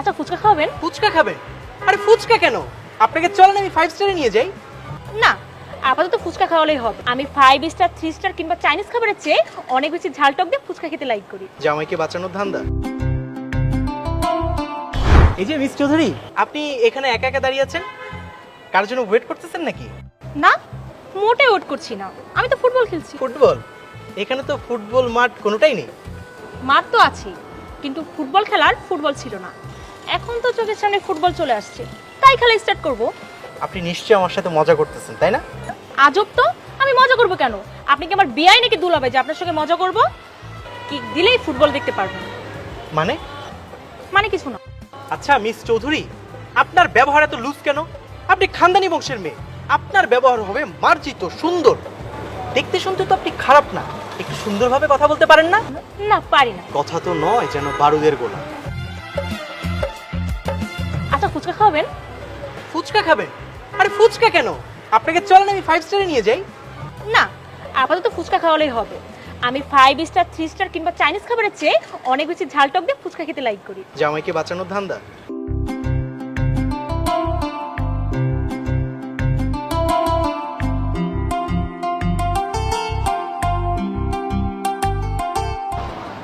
আচ্ছা ফুচকা খাবেন? ফুচকা খাবে? আরে ফুচকা কেন? আপনাকে চলেন আমি ফাইভ স্টারে নিয়ে যাই। না আপাতত ফুচকা খাওয়ালেই হবে। আমি ফাইভ স্টার থ্রি স্টার কিংবা চাইনিজ খাবারের চেয়ে অনেক বেশি ঝাল টক দিয়ে ফুচকা খেতে লাইক করি। জামাইকে বাঁচানোর ধান্দা। এই যে মিস চৌধুরী আপনি এখানে একা একা দাঁড়িয়ে আছেন? কার জন্য ওয়েট করতেছেন নাকি? না মোটে ওট করছি না। আমি তো ফুটবল খেলছি। ফুটবল? এখানে তো ফুটবল মাঠ কোনোটাই নেই। মাঠ তো আছেই কিন্তু ফুটবল খেলার ফুটবল ছিল না। এখন তো চোখের সামনে ফুটবল চলে আসছে। তাই খেলা স্টার্ট করব। আপনি নিশ্চয়ই আমার সাথে মজা করতেছেন তাই না? আজব তো? আমি মজা করব কেন? আপনি কি আমার বিয়াই নাকি দুলাবে যে আপনার সঙ্গে মজা করব? কি দিলেই ফুটবল দেখতে পারবেন মানে? মানে কিছু না। আচ্ছা মিস চৌধুরী আপনার ব্যবহার এত লুজ কেন? আপনি খানদানি বংশের মেয়ে। আপনার ব্যবহার হবে মার্জিত সুন্দর। দেখতে শুনতে তো আপনি খারাপ না। একটু সুন্দরভাবে কথা বলতে পারেন না? না পারি না। কথা তো নয় যেন বারুদের গোলা। আচ্ছা ফুচকা খাবেন আরে ফুচকা কেন? আপনাকে চলেন আমি ফাইভ স্টারে নিয়ে যাই। না আপাতত ফুচকা খাওয়ালেই হবে। আমি ফাইভ স্টার থ্রি স্টার কিংবা চাইনিজ খাবারের চেয়ে অনেক বেশি ঝাল টক দিয়ে ফুচকা খেতে লাইক করি। জামাইকে বাঁচানোর ধান্দা।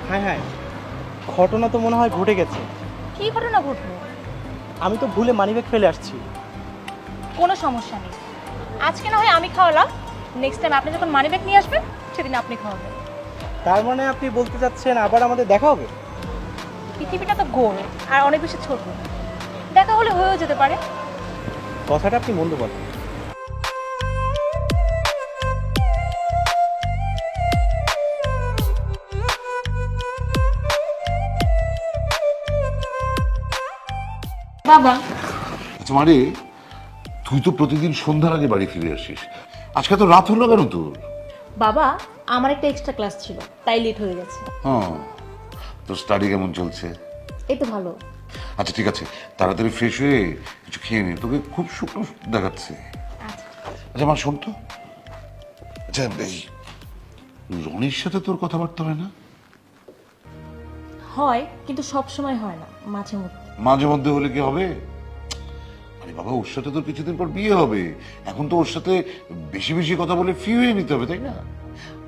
হ্যাঁ হ্যাঁ ঘটনা তো মনে হয় ঘটে গেছে। কি ঘটনা ঘটলো? আমি তো ভুলে মানিব্যাগ ফেলে আসছি। কোনো সমস্যা নেই। আজকে না হয় আমি খাওয়ালাম নেক্সট টাইম আপনি যখন মানিব্যাগ নিয়ে আসবেন সেদিন আপনি খাওয়াবেন। তার মানে আপনি বলতে চাচ্ছেন আবার আমাদের দেখা হবে? পৃথিবীটা তো গোল আর অনেক বেশি ছোট। দেখা হলে হয়েও যেতে পারে। কথাটা আপনি মন্দ বলেন। বাবা আচ্ছা মানে তুই তো প্রতিদিন সন্ধ্যার আগে বাড়ি ফিরে আসিস। আজকে তো রাত হলো কেন তোর? বাবা আমার একটা এক্সট্রা ক্লাস ছিল তাই লেট হয়ে গেছে। হ্যাঁ তোর স্টাডি কেমন চলছে? এই তো ভালো। আচ্ছা ঠিক আছে তাড়াতাড়ি ফ্রেশ হয়ে কিছু খেয়ে নে তোকে খুব শুকনো দেখাচ্ছে। আচ্ছা। আচ্ছা মা শোন তো। আচ্ছা এই রনির সাথে তোর কথাবার্তা হয় না? হয় কিন্তু সব সময় হয় না মাঝে মধ্যে। মাঝে মধ্যে হলে কি হবে? আরে বাবা ওর সাথে তোর কিছুদিন পর বিয়ে হবে। এখন তো ওর সাথে বেশি বেশি কথা বলে ফ্রি হয়ে নিতে হবে তাই না?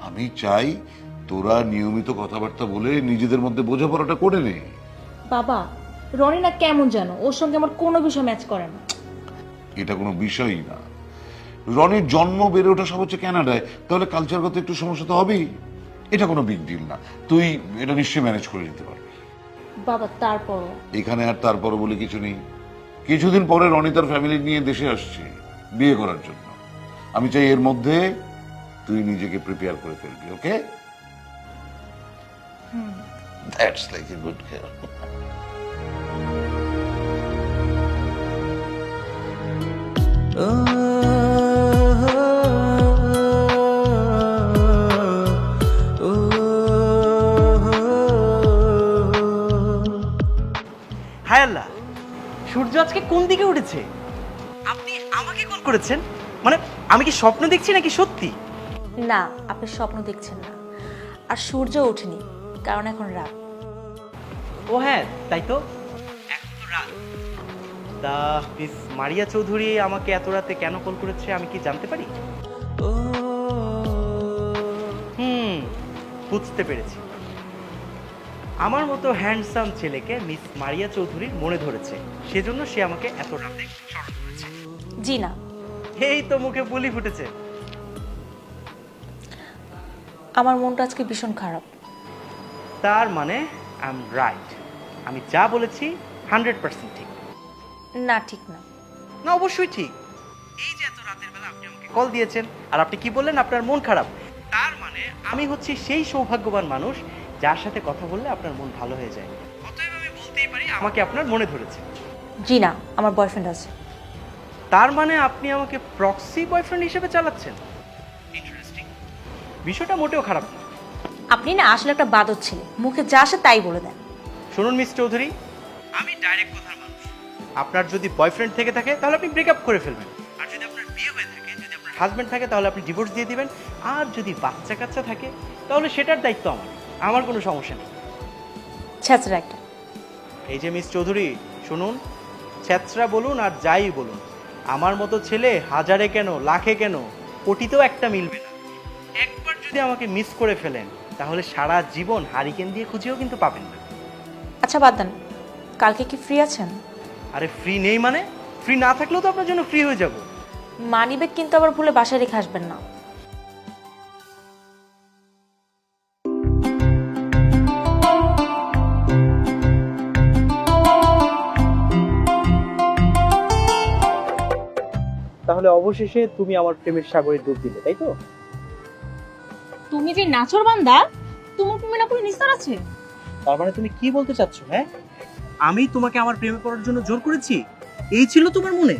আমি চাই তোরা নিয়মিত কথাবার্তা বলে নিজেদের মধ্যে বোঝাপড়াটা করে নে। বাবা রনি না কেমন জানো ওর সঙ্গে আমার কোনো বিষয় ম্যাচ করে না। এটা কোনো বিষয়ই না। রনির জন্ম বেড়ে ওঠা সব হচ্ছে কানাডায় তাহলে কালচারগত একটু সমস্যা তো হবেই। এটা কোনো বিগ ডিল না। তুই এটা নিশ্চয়ই ম্যানেজ করে নিতে পারবি। বাবা তারপরও? এখানে আর তারপর বলে কিছু নেই। কিছুদিন পরে রনি তার ফ্যামিলি নিয়ে দেশে আসছে বিয়ে করার জন্য। আমি চাই এর মধ্যে তুই নিজেকে প্রিপেয়ার করে ফেলবি okay that's like a good girl কোন দিকে উঠেছে? আপনি আমাকে কল করেছেন? মানে আমি কি স্বপ্ন দেখছি নাকি সত্যি? না আপনি স্বপ্ন দেখছেন না। আর সূর্য ওঠেনি কারণ এখন রাত। ও হ্যাঁ তাই তো? এখন তো রাত। তা মিস মারিয়া চৌধুরী আমাকে এত রাতে কেন কল করেছে আমি কি জানতে পারি? হুম বুঝতে পেরেছি। আমার মতো হ্যান্ডসাম ছেলেকে মিস মারিয়া চৌধুরীর মনে ধরেছে। সেজন্য সে আমাকে এত রাতে স্মরণ করেছে। জি না। এই তো মুখে বুলি ফুটেছে। আমার মনটা আজকে ভীষণ খারাপ। তার মানে আই এম রাইট আমি যা বলেছি হান্ড্রেড পার্সেন্ট ঠিক। না ঠিক না। না অবশ্যই ঠিক। এই যে এত রাতের বেলা আপনি আমাকে কল দিয়েছেন আর আপনি কি বললেন? আপনার মন খারাপ। তার মানে আমি হচ্ছি সেই সৌভাগ্যবান মানুষ যার সাথে কথা বললে আপনার মন ভালো হয়ে যায়। অতএব আমি বলতেই পারি আমাকে আপনার মনে ধরেছে। জি না আমার বয়ফ্রেন্ড আছে। তার মানে আপনি আমাকে প্রক্সি বয়ফ্রেন্ড হিসেবে চালাচ্ছেন? ইন্টারেস্টিং বিষয়টা মোটেও খারাপ না। আপনি না আসলে একটা বাদর ছেলে। মুখে যা আসে তাই বলে দেন। শুনুন মিস চৌধুরী আমি ডাইরেক্ট কথার মানুষ। আপনার যদি বয়ফ্রেন্ড থেকে থাকে তাহলে আপনি ব্রেকআপ করে ফেলবেন। আর যদি আপনার বিয়ে হয়ে থাকে যদি আপনার হাজব্যান্ড থাকে তাহলে আপনি ডিভোর্স দিয়ে দিবেন। আর যদি বাচ্চা কাচ্চা থাকে তাহলে সেটার দায়িত্ব আমার। আমার কোনো সমস্যা নেই। ছেঁচড়া একটা। এই যে মিস চৌধুরী শুনুন ছ্যাঁচড়া বলুন আর যাই বলুন আমার মতো ছেলে হাজারে কেন লাখে কেন কোটিতেও একটা মিলবে না। একবার যদি আমাকে মিস করে ফেলেন তাহলে সারা জীবন হারিকেন দিয়ে খুঁজেও কিন্তু পাবেন না। আচ্ছা বাদ দেন। কালকে কি ফ্রি আছেন? আরে ফ্রি নেই মানে? ফ্রি না থাকলেও তো আপনার জন্য ফ্রি হয়ে যাব। মানিব্যাগ কিন্তু আবার ভুলে বাসায় রেখে আসবেন না। তাহলে অবশেষে তুমি আমার প্রেমের সাগরে ডুব দিলে তাই তো? তুমি যে নাচর বান্দা তোমার প্রেমে না কোনো নিস্তার আছে? তার মানে তুমি কি বলতে চাচ্ছ হ্যাঁ? আমি তোমাকে আমার প্রেমে পড়ার জন্য জোর করেছি? এই ছিল তোমার মনে?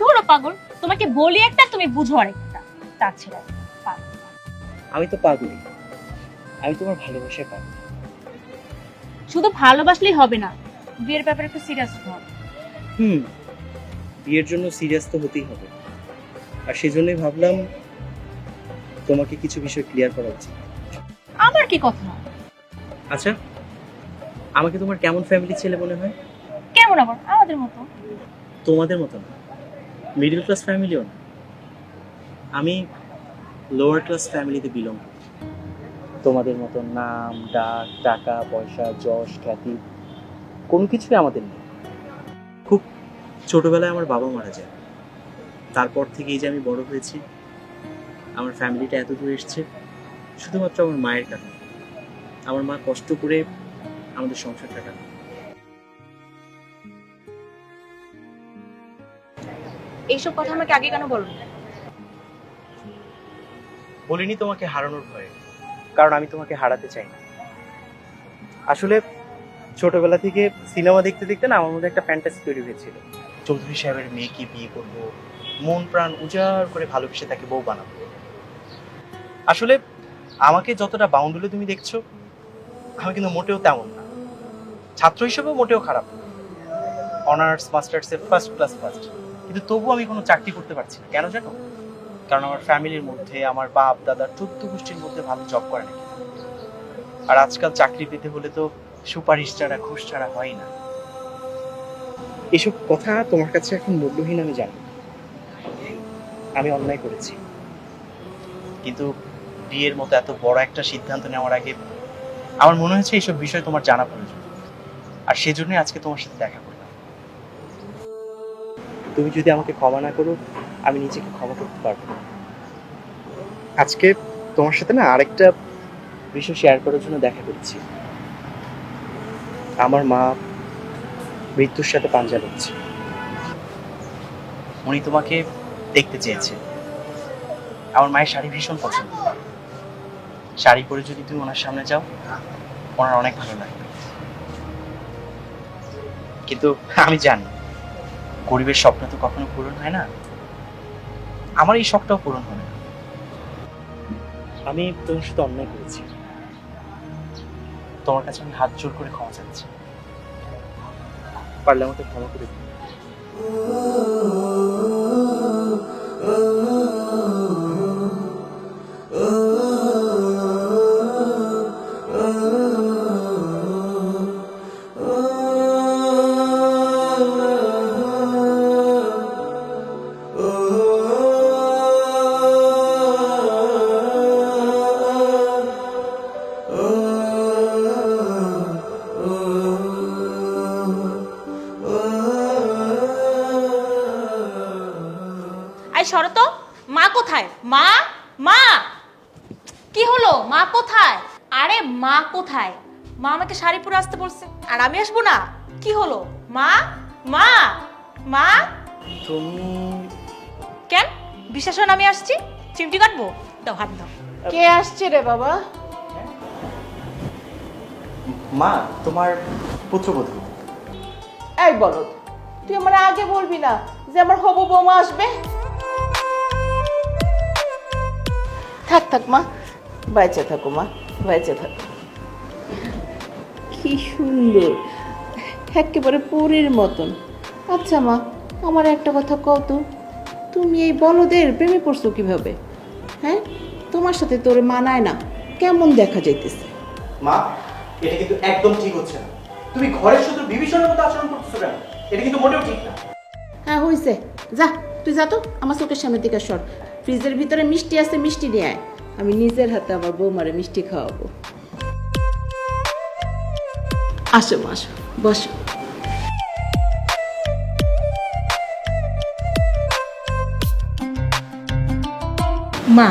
ধরো পাগল তোমাকে বলি একটা তুমি বুঝো আরেকটা। তাছাড়া। আমি তো পাগলি আমি তোমার ভালোবাসায় পাগল। শুধু ভালোবাসলেই হবে না বিয়ের ব্যাপারে একটু সিরিয়াস হও। হুম বিয়ের জন্য সিরিয়াস তো হতেই হবে। আর সেজন্যই ভাবলাম তোমাকে কিছু বিষয় ক্লিয়ার করা উচিত। আমার কি কথা? আচ্ছা আমাকে তোমার কেমন ফ্যামিলি ছেলে মনে হয়? কেমন আবার? আমাদের মতো। তোমাদের মতো না। মিডল ক্লাস ফ্যামিলিও না। আমি লোয়ার ক্লাস ফ্যামিলিতে বিলং করি। তোমাদের মতো নাম ডাক টাকা পয়সা যশ খ্যাতি কোনো কিছুই আমাদের নেই। খুব ছোটবেলায় আমার বাবা মারা যায়। তারপর থেকে এই যে আমি বড় হয়েছি আমার ফ্যামিলিটা এত দূর এসছে শুধুমাত্র আমার মায়ের কারণে। আমার মা কষ্ট করে আমাদের সংসারটা কাটে। এইসব কথা আমাকে আগে কেন বলুন বলিনি তোমাকে হারানোর ভয়ে কারণ আমি তোমাকে হারাতে চাই না। আসলে ছোটবেলা থেকে সিনেমা দেখতে দেখতে না আমার মধ্যে একটা ফ্যান্টাসি তৈরি হয়েছিল। চৌধুরী সাহেবের মেয়েকে বিয়ে করব মন প্রাণ উজাড় করে ভালোবেসে তাকে বউ বানাবো। আসলে আমাকে যতটা বাউন্ডুলে তুমি দেখছ, আমি কিন্তু মোটেও তেমন না। ছাত্র হিসেবেও মোটেও খারাপ অনার্স মাস্টার্সের ফার্স্ট ক্লাস ফার্স্ট কিন্তু তবুও আমি কোনো চাকরি করতে পারছি না। কেন জানো? কারণ আমার ফ্যামিলির মধ্যে, আমার বাপ দাদার চোদ্দ গোষ্ঠীর মধ্যে ভালো জব করে নাকি। আর আজকাল চাকরি পেতে হলে তো সুপারিশ ছাড়া, ঘুষ ছাড়া হয় না। এসব কথা তোমার কাছে এখন মূল্যহীন আমি জানি আমি অন্যায় করেছি। কিন্তু বিয়ের মতো এত বড় একটা সিদ্ধান্ত নেওয়ার আগে আমার মনে হয়েছে এইসব বিষয় তোমার জানা প্রয়োজন। আর সেজন্যই আজকে তোমার সাথে দেখা করলাম। তুমি যদি আমাকে ক্ষমা না করো আমি নিজেকে ক্ষমা করতে পারব না। আজকে তোমার সাথে না আরেকটা বিষয় শেয়ার করার জন্য দেখা করছি। আমার মা মৃত্যুর সাথে পাঞ্জা লড়ছে। উনি তোমাকে দেখতে চেয়েছে। আমার মায়ের শাড়ি ভীষণ পছন্দ। শাড়ি পরে যদি তুমি ওনার সামনে যাও ওনার অনেক ভালো লাগবে। কিন্তু আমি জানি গরিবের স্বপ্ন তো কখনো পূরণ হয় না। আমার এই শখটাও পূরণ হবে না। আমি তোমার সাথে অন্যায় করেছি। তোমার কাছে আমি হাত জোর করে ক্ষমা চাচ্ছি। পারলে আমাকে ক্ষমা করে দিন কোথায়? মা? মা! কি হলো? মা কোথায়? আরে মা কোথায়? মা আমাকে শাড়ি পরে আসতে বলছে। আর আমি আসব না? কি হলো? মা? মা? মা? তুমি কেন? বিশ্বাস হয় না আমি আসছি? চিমটি কাটবো? দাও হাত দাও। কে আসছে রে বাবা? মা তোমার পুত্রবধূ। এই বলদ তুই আমার আগে বলবি না যে আমার হবু বৌমা আসবে? থাক থাক মা। বাইচে থাকো মা। বাইচে থাকো। কি সুন্দর। একেবারে পরীর মতন। আচ্ছা মা আমার একটা কথা কও তো। তুমি এই বলদের প্রেমে পড়ছো কীভাবে? হ্যাঁ? তোমার সাথে তোর মানায় না। কেমন দেখা যাইতেছে? মা এটা কিন্তু একদম ঠিক হচ্ছে না। তুমি ঘরের শুধু বিভীষণের মতো আচরণ করতেছো কেন? এটা কিন্তু মোটেও ঠিক না। হ্যাঁ হয়েছে যা তুই যা তো। আমার চোখের সামনে দিকে সর। ফ্রিজের ভিতরে মিষ্টি আছে মিষ্টি নিয়ে আয়। আমি নিজের হাতে আমার বৌমারে মিষ্টি খাওয়াবো। আসো আসো বসো। মা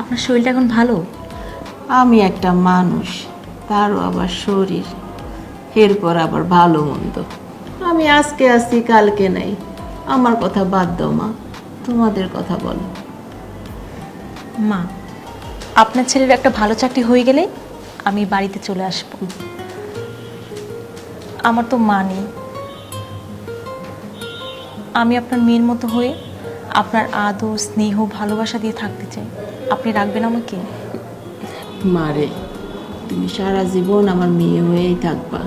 আপনার শরীরটা এখন ভালো? আমি একটা মানুষ তারও আবার শরীর। এরপর আবার ভালো মন্দ। আমি আজকে আসি কালকে নাই। আমার কথা বাদ দাও মা তোমাদের কথা বলো। মা, আপনার ছেলের একটা ভালো চাকরি হয়ে গেলে আমি বাড়িতে চলে আসব। আমার তো মা নেই। আমি আপনার মেয়ের মতো হয়ে আপনার আদর, স্নেহ, ভালোবাসা দিয়ে থাকতে চাই। আপনি রাখবেন আমাকে? মারে তুমি সারা জীবন আমার মেয়ে হয়েই থাকবা।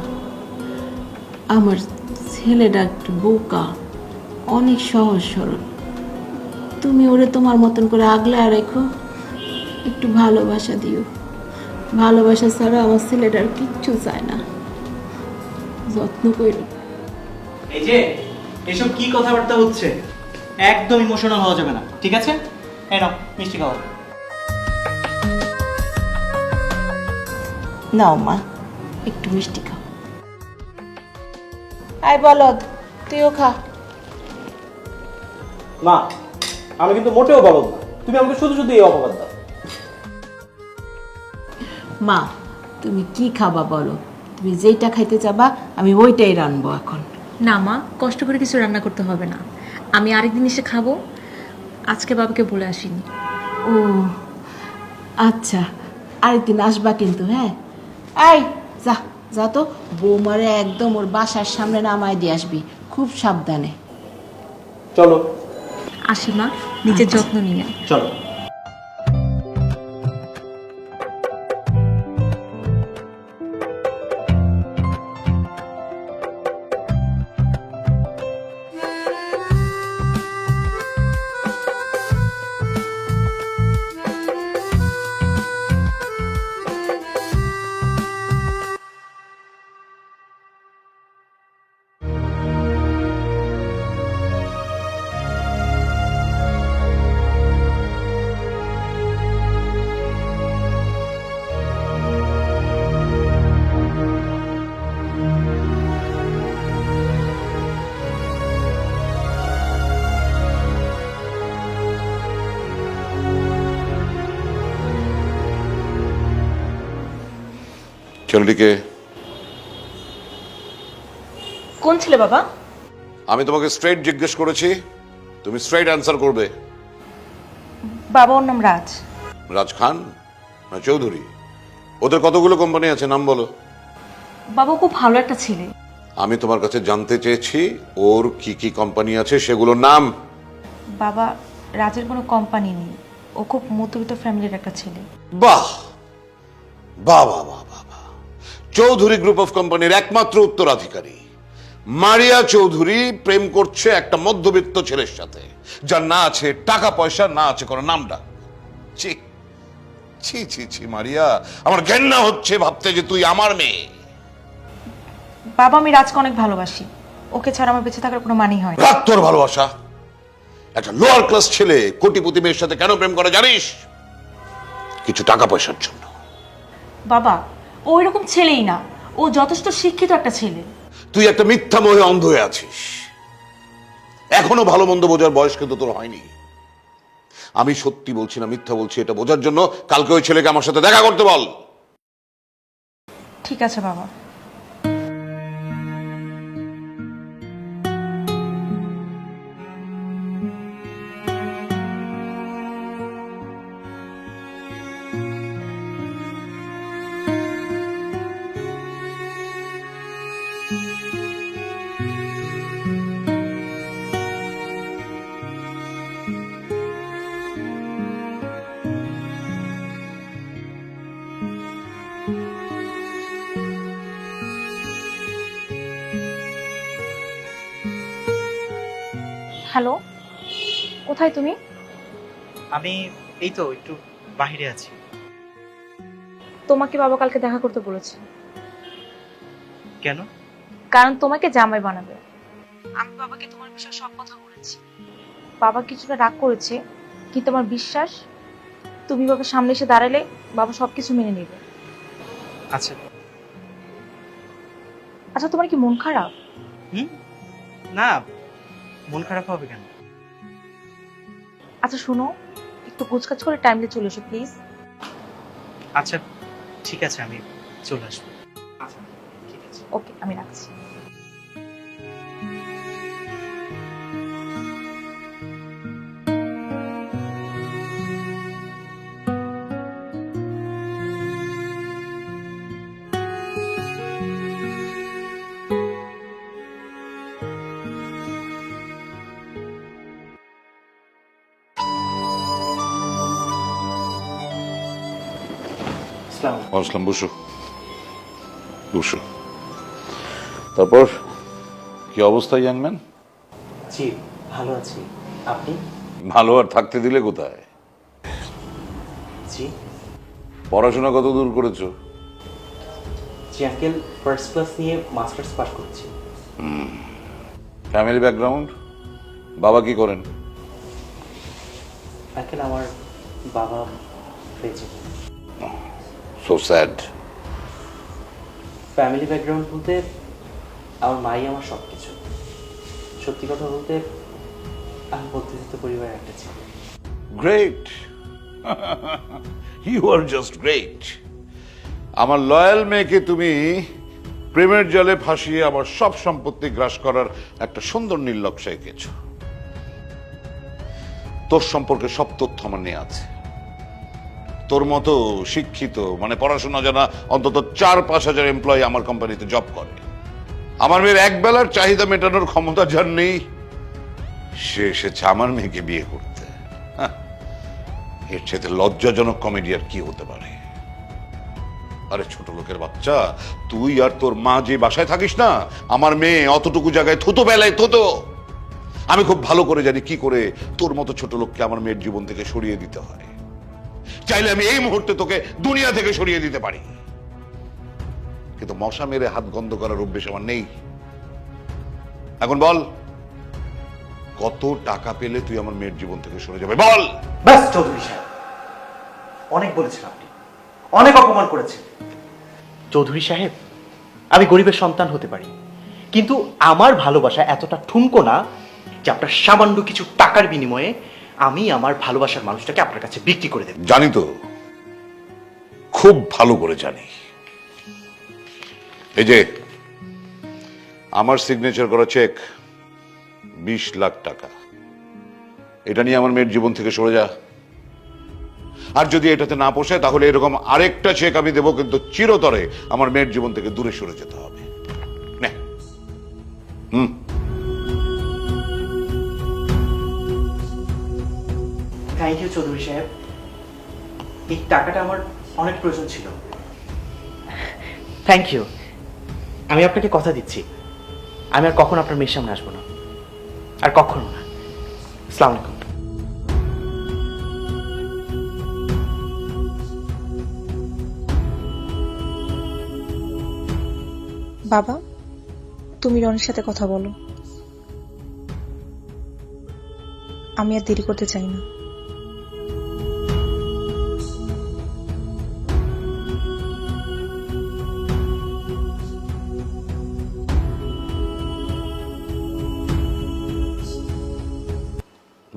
আমার ছেলেটা একটু বোকা, অনেক সহজ সরল। তুমি ওরে তোমার মতন করে আগলে রেখো। একটু ভালোবাসা দিও। ভালোবাসা ছাড়া আমার ছেলেটার কিচ্ছু চায় না। যত্ন করো। এই যে এসব কি কথাবার্তা হচ্ছে? একদম ইমোশনাল হওয়া যাবে না ঠিক আছে? এই নাও মিষ্টি খাওয়া নাও মা একটু মিষ্টি খাও। আয় বলদ তুইও খা। মা আমি কিন্তু মোটেও বলদ না। তুমি আমাকে শুধু শুধু এই অপবাদ দাও। মা তুমি কি খাবা বলো? তুমি যেইটা খাইতে যাবা আমি ওইটাই রানবো এখন। না মা কষ্ট করে কিছু রান্না করতে হবে না। আমি আরেকদিন এসে খাব। আজকে বাবাকে বলে আসিনি। ও আচ্ছা। আরেকদিন আসবা কিন্তু হ্যাঁ? এই যা যা তো। বৌমারে একদম ওর বাসার সামনে নামায় দিয়ে আসবি। খুব সাবধানে। চলো। আসি মা নিজের যত্ন নিয়ে। চলো। ছেলেটিকে কোন ছেলে বাবা? আমি তোমাকে স্ট্রেট জিজ্ঞেস করেছি তুমি স্ট্রেট অ্যান্সার করবে। বাবা ওর নাম রাজ। রাজ খান? না চৌধুরী। ওদের কতগুলো কোম্পানি আছে নাম বলো। বাবা খুব ভালো একটা ছেলে। আমি তোমার কাছে জানতে চেয়েছি ওর কি কি কোম্পানি আছে সেগুলোর নাম। বাবা রাজের কোনো কোম্পানি নেই। ও খুব মধ্যবিত্ত ফ্যামিলির একটা ছেলে। বাহ! বাহ বাহ বাহ। চৌধুরী গ্রুপ অফ কোম্পানির একমাত্র উত্তরাধিকারী। মারিয়া চৌধুরী প্রেম করছে একটা মধ্যবিত্ত ছেলের সাথে যার না আছে টাকা পয়সা না আছে কোনো নামটা ছি ছি ছি ছি মারিয়া আমার ঘেন্না হচ্ছে ভাবতে যে তুই আমার মেয়ে। বাবা আমি রাজকে অনেক ভালোবাসি। ওকে ছাড়া আমার বেঁচে থাকার কোনো মানেই হয় রাগ তোর ভালোবাসা। একটা লোয়ার ক্লাস ছেলে কোটিপতি মেয়ের সাথে কেন প্রেম করে জানিস? কিছু টাকা পয়সার জন্য। বাবা ও এরকম ছেলেই না। ও যথেষ্ট শিক্ষিত একটা ছেলে। তুই একটা মিথ্যা মোহে অন্ধ হয়ে আছিস। এখনও ভালো মন্দ বোঝার বয়স কিন্তু তোর হয়নি। আমি সত্যি বলছি না মিথ্যা বলছি এটা বোঝার জন্য কালকে ওই ছেলেকে আমার সাথে দেখা করতে বল। ঠিক আছে বাবা। হ্যালো কোথায় তুমি? আমি এই তো একটু বাহিরে আছি। তোমাকে বাবা কালকে দেখা করতে বলেছে। কেন? কারণ তোমাকে জামাই বানাবে। আমি বাবাকে তোমার বিষয়ে সব কথা বলেছি। বাবা কিছুটা রাগ করেছে কিন্তু আমার বিশ্বাস? তুমি বাবার সামনে এসে দাঁড়ালে বাবা সবকিছু মেনে নেবে। আচ্ছা। আচ্ছা তোমার কি মন খারাপ? হুম? না মন খারাপ হবে কেন? আচ্ছা শোনো একটু গোছকাছ করে টাইমলি চলে এসো প্লিজ আচ্ছা ঠিক আছে আমি চলে আসব। আচ্ছা ঠিক আছে। ওকে আমি রাখছি। আসলাম বসো বসো তারপর কি অবস্থা ইয়াংম্যান জি ভালো আছি আপনি ভালো আর থাকতে দিলে কোথায় জি পড়াশোনা কত দূর করেছ জি আঙ্কেল ফার্স্ট ক্লাস নিয়ে মাস্টার্স পাস করছি ফ্যামিলি ব্যাকগ্রাউন্ড বাবা কি করেন আঙ্কেল আমার বাবা বেঁচে সো স্যাড ফ্যামিলি ব্যাকগ্রাউন্ড বলতে আমার মাই আমার সব কিছু সত্যি কথা বলতে আমি মধ্যবিত্ত পরিবারের একটা ছেলে। Great you are just great আমার লয়াল মেয়েকে তুমি প্রেমের জলে ভাসিয়ে আমার সব সম্পত্তি গ্রাস করার একটা সুন্দর নির্লক্ষ্য এঁকেছ। তোর সম্পর্কে সব তথ্য আমার নিয়ে আছে। তোর মতো শিক্ষিত মানে পড়াশোনা জানা অন্তত চার পাঁচ হাজার এমপ্লয়ি আমার কোম্পানিতে জব করে। আমার মেয়ের এক বেলার চাহিদা মেটানোর ক্ষমতা যার নেই, সে এসেছে আমার মেয়েকে বিয়ে করতে। এর চেয়ে লজ্জাজনক কমেডি আর কি হতে পারে? আরে ছোট লোকের বাচ্চা, তুই আর তোর মা যে বাসায় থাকিস না, আমার মেয়ে অতটুকু জায়গায় থুতো, বেলায় থুতো। আমি খুব ভালো করে জানি কি করে তোর মতো ছোট লোককে আমার মেয়ের জীবন থেকে সরিয়ে দিতে হয়। চাইলে আমি এই মুহূর্তে তোকে দুনিয়া থেকে সরিয়ে দিতে পারি। কিন্তু মশা মেরে হাত গন্ধ করার অভ্যেস আমার নেই। এখন বল, কত টাকা পেলে তুই আমার মেয়ের জীবন থেকে সরে যাবে? বল! ব্যাস, চৌধুরী সাহেব। অনেক বলেছেন আপনি। অনেক অপমান করেছেন। চৌধুরী সাহেব, আমি গরিবের সন্তান হতে পারি। কিন্তু আমার ভালোবাসা এতটা ঠুনকো না যে আপনার সামান্য কিছু টাকার বিনিময়ে আমি আমার ভালোবাসার মানুষটাকে আপনার কাছে বিক্রি করে দেব। জানি তো, খুব ভালো করে জানি। এই যে, আমার সিগনেচার করা চেক বিশ লাখ টাকা। এটা নিয়ে আমার মেয়ের জীবন থেকে সরে যা। আর যদি এটাতে না পোষায় তাহলে এরকম আরেকটা চেক আমি দেবো, কিন্তু চিরতরে আমার মেয়ের জীবন থেকে দূরে সরে যেতে হবে। হুম। থ্যাংক ইউ চৌধুরী সাহেব। এই টাকাটা আমার অনেক প্রয়োজন ছিল। থ্যাংক ইউ আমি আপনাকে কথা দিচ্ছি। আমি আর কখন আপনার মেয়ের সামনে আসব না। আর কখনো না। আসসালামু আলাইকুম। বাবা তুমি রনির সাথে কথা বলো। আমি আর দেরি করতে চাই না।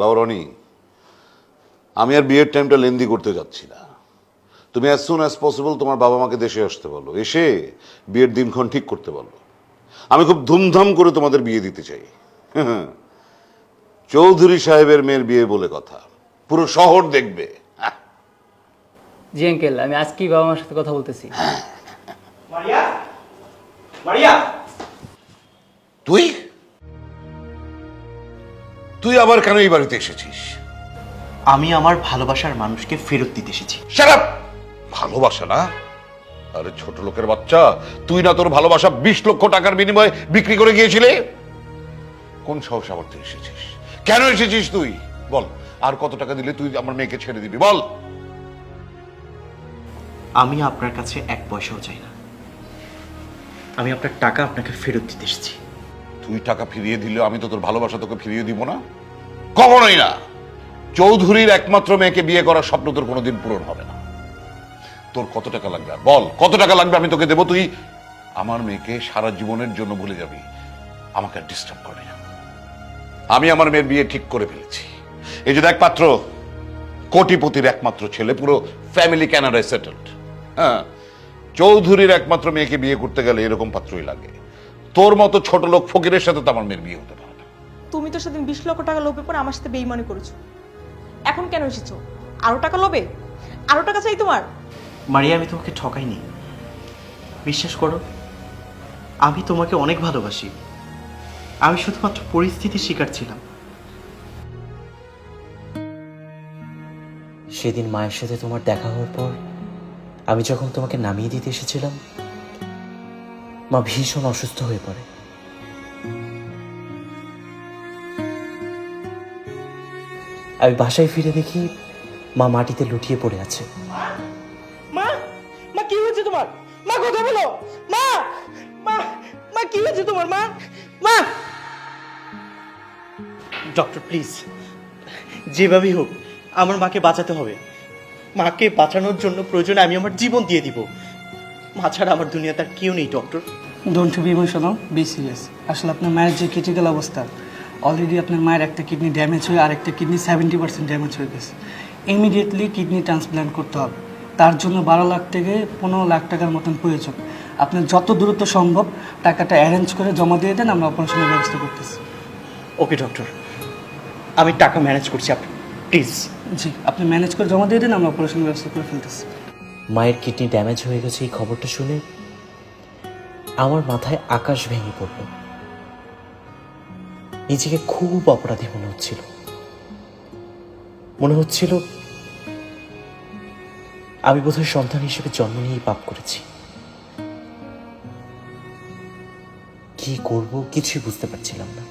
বাবা রনি আমি আর বিয়ের টাইমটা লেন্দি করতে যাচ্ছি না। তুমি অ্যাজ সুন অ্যাজ পসিবল তোমার বাবা মাকে দেশে আসতে বলো এসে বিয়ের দিনক্ষণ ঠিক করতে বলো। আমি খুব ধুমধাম করে তোমাদের বিয়ে দিতে চাই। চৌধুরী সাহেবের মেয়ের বিয়ে বলে কথা পুরো শহর দেখবে। জি আঙ্কেল আমি আজকেই বাবা মার সাথে কথা বলতেছি। মারিয়া? মারিয়া? তুই তুই? আবার কেন এই বাড়িতে এসেছিস? আমি আমার ভালোবাসার মানুষকে ফেরত দিতে এসেছি। ভালোবাসা না? আরে ছোট লোকের বাচ্চা তুই না তোর ভালোবাসা বিশ লক্ষ টাকার বিনিময়ে বিক্রি করে গিয়েছিলে? কোন সাহস আবার তুই এসেছিস? কেন এসেছিস তুই? বল আর কত টাকা দিলে তুই আমার মেয়েকে ছেড়ে দিবি? বল। আমি আপনার কাছে এক পয়সাও চাই না। আমি আপনার টাকা আপনাকে ফেরত দিতে এসেছি। তুই টাকা ফিরিয়ে দিলে আমি তো তোর ভালোবাসা তোকে ফিরিয়ে দিব না? কখনোই না। চৌধুরীর একমাত্র মেয়েকে বিয়ে করার স্বপ্ন তোর কোনোদিন পূরণ হবে না। তোর কত টাকা লাগবে বল, কত টাকা লাগবে আমি তোকে দেবো? তুই আমার মেয়েকে সারা জীবনের জন্য ভুলে যাবি। আমাকে ডিস্টার্ব করবি না। আমি আমার মেয়ের বিয়ে ঠিক করে ফেলেছি। এই যে দেখ পাত্র কোটিপতির একমাত্র ছেলে, পুরো ফ্যামিলি ক্যানাডায় সেটেলড হ্যাঁ চৌধুরীর একমাত্র মেয়েকে বিয়ে করতে গেলে এরকম পাত্রই লাগে। তোর মতো ছোট লোক ফকিরের সাথে তো আমার মেয়ের বিয়ে হতে পারে। তুমি তো সেদিন বিশ লক্ষ টাকা লোভে পরে আমার সাথে বেইমানি করেছ। এখন কেন এসেছ? আরও টাকা লোভে? আরও টাকা চাই তোমার? মারিয়া আমি তোমাকে ঠকাইনি। বিশ্বাস করো আমি তোমাকে অনেক ভালোবাসি। আমি শুধুমাত্র পরিস্থিতির শিকার ছিলাম। সেদিন মায়ের সাথে তোমার দেখা হওয়ার পর আমি যখন তোমাকে নামিয়ে দিতে এসেছিলাম মা ভীষণ অসুস্থ হয়ে পড়ে। আমি বাসায় ফিরে দেখি মা মাটিতে লুটিয়ে পড়ে আছে। মা? মা? কি হয়েছে তোমার? মা কথা বলো। মা! মা মা কি হয়েছে তোমার মা? মা! ডক্টর প্লিজ যেভাবেই হোক আমার মাকে বাঁচাতে হবে। মাকে বাঁচানোর জন্য প্রয়োজনে আমি আমার জীবন দিয়ে দিব। মা ছাড়া আমার দুনিয়াতে আর কেউ নেই doctor don't be emotional be serious আসলে আপনার মায়ের যে ক্রিটিক্যাল অবস্থা অলরেডি আপনার মায়ের একটা কিডনি ড্যামেজ হয়ে আর একটা কিডনি সেভেন্টি পার্সেন্ট ড্যামেজ হয়ে গেছে। ইমিডিয়েটলি কিডনি ট্রান্সপ্ল্যান্ট করতে হবে। তার জন্য বারো লাখ থেকে পনেরো লাখ টাকার মতন প্রয়োজন। আপনার যত দ্রুত সম্ভব টাকাটা অ্যারেঞ্জ করে জমা দিয়ে দেন আমরা অপারেশনের ব্যবস্থা করতেছি। ওকে ডক্টর আমি টাকা ম্যানেজ করছি আপনি প্লিজ জি আপনি ম্যানেজ করে জমা দিয়ে দেন আমরা অপারেশনের ব্যবস্থা করে ফেলতেছি। মায়ের কিডনি ড্যামেজ হয়ে গেছে এই খবরটা শুনে আমার মাথায় আকাশ ভেঙে পড়ল। নিজেকে খুব অপরাধী মনে হচ্ছিল। মনে হচ্ছিল আমি বোধহয় সন্তান হিসেবে জন্ম নিয়েই পাপ করেছি। কি করব কিছুই বুঝতে পারছিলাম না।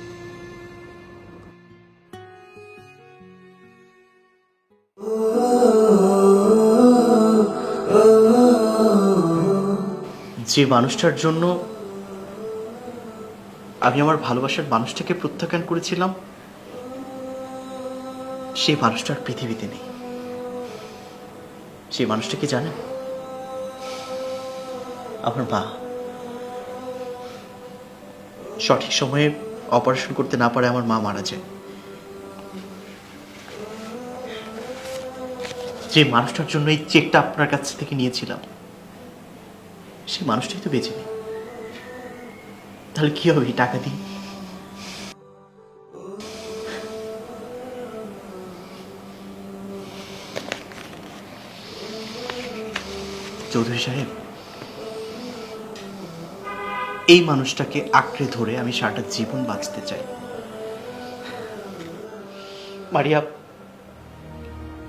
যে মানুষটার জন্য আমি আমার ভালোবাসার মানুষটাকে প্রত্যাখ্যান করেছিলাম সেই মানুষটার পৃথিবীতে নেই। সেই মানুষটা কি জানেন আমার মা সঠিক সময়ে অপারেশন করতে না পারে আমার মা মারা যায়। যে মানুষটার জন্য এই চেকটা আপনার কাছ থেকে নিয়েছিলাম সেই মানুষটাই তো বেঁচে নেই। তাহলে কি হবে টাকা দিয়ে? চৌধুরী সাহেব, এই মানুষটাকে আঁকড়ে ধরে আমি সারাটা জীবন বাঁচতে চাই। মারিয়া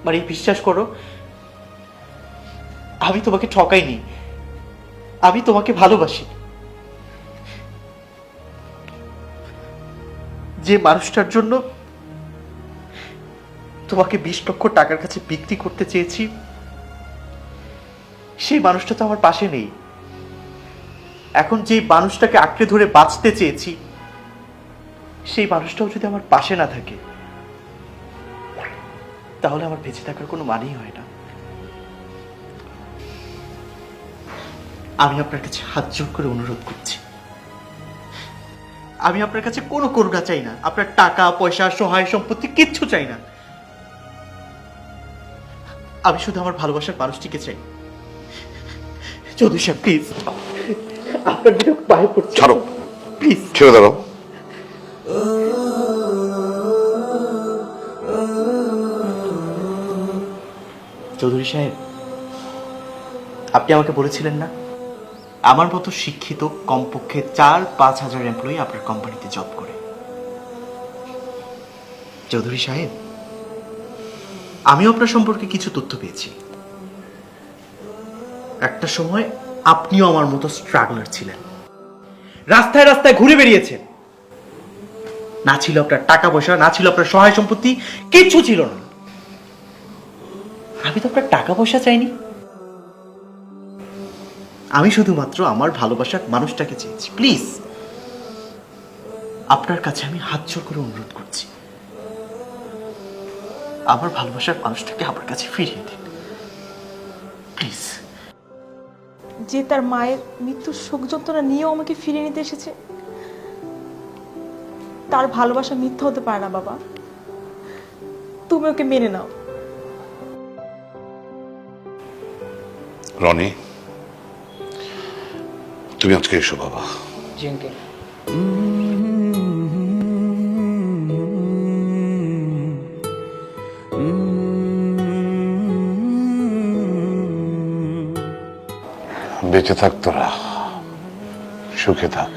মারিয়া, বিশ্বাস করো, আমি তোমাকে ঠকাইনি। আমি তোমাকে ভালোবাসি। যে মানুষটার জন্য তোমাকে বিশ লক্ষ টাকার কাছে বিক্রি করতে চেয়েছি, সেই মানুষটা তো আমার পাশে নেই। এখন যে মানুষটাকে আঁকড়ে ধরে বাঁচতে চেয়েছি, সেই মানুষটাও যদি আমার পাশে না থাকে, তাহলে আমার বেঁচে থাকার কোনো মানেই হয় না। আমি আপনার কাছে হাত জোর করে অনুরোধ করছি। আমি আপনার কাছে কোনো করুণা চাই না। আপনার টাকা পয়সা সহায় সম্পত্তি কিচ্ছু চাই না। আমি শুধু আমার ভালোবাসার মানুষটিকে চাই। চৌধুরী সাহেব প্লিজ আপনার দুটো পায়ে পড়ছে। ছাড়ো। প্লিজ ছেড়ে দাঁড়াও চৌধুরী সাহেব আপনি আমাকে বলেছিলেন না? আমার মতো শিক্ষিত কমপক্ষে চার, পাঁচ হাজার এমপ্লয়ি আপনার কোম্পানিতে জব করে। চৌধুরী সাহেব আমি আপনার সম্পর্কে কিছু তথ্য পেয়েছি। একটা সময় আপনিও আমার মতো স্ট্রাগলার ছিলেন। রাস্তায় রাস্তায় ঘুরে বেরিয়েছেন। না ছিল আপনার টাকা পয়সা না ছিল আপনার সহায় সম্পত্তি কিচ্ছু ছিল না। আমি তো আপনার টাকা পয়সা চাইনি। আমি শুধুমাত্র আমার ভালোবাসার মানুষটাকে চেয়েছি। প্লিজ। আপনার কাছে আমি হাত জোর করে অনুরোধ করছি। আমার ভালোবাসার মানুষটাকে আমার কাছে ফিরিয়ে দিন। প্লিজ। যে তার মায়ের মৃত্যুর শোক যন্ত্রণা নিয়েও আমাকে ফিরিয়ে নিতে এসেছে তার ভালোবাসা মিথ্যা হতে পারে না বাবা। তুমি ওকে মেনে নাও। রনি তুমি আজকে এসো বাবা। জি আঙ্কেল বেঁচে থাক তোরা সুখে থাক।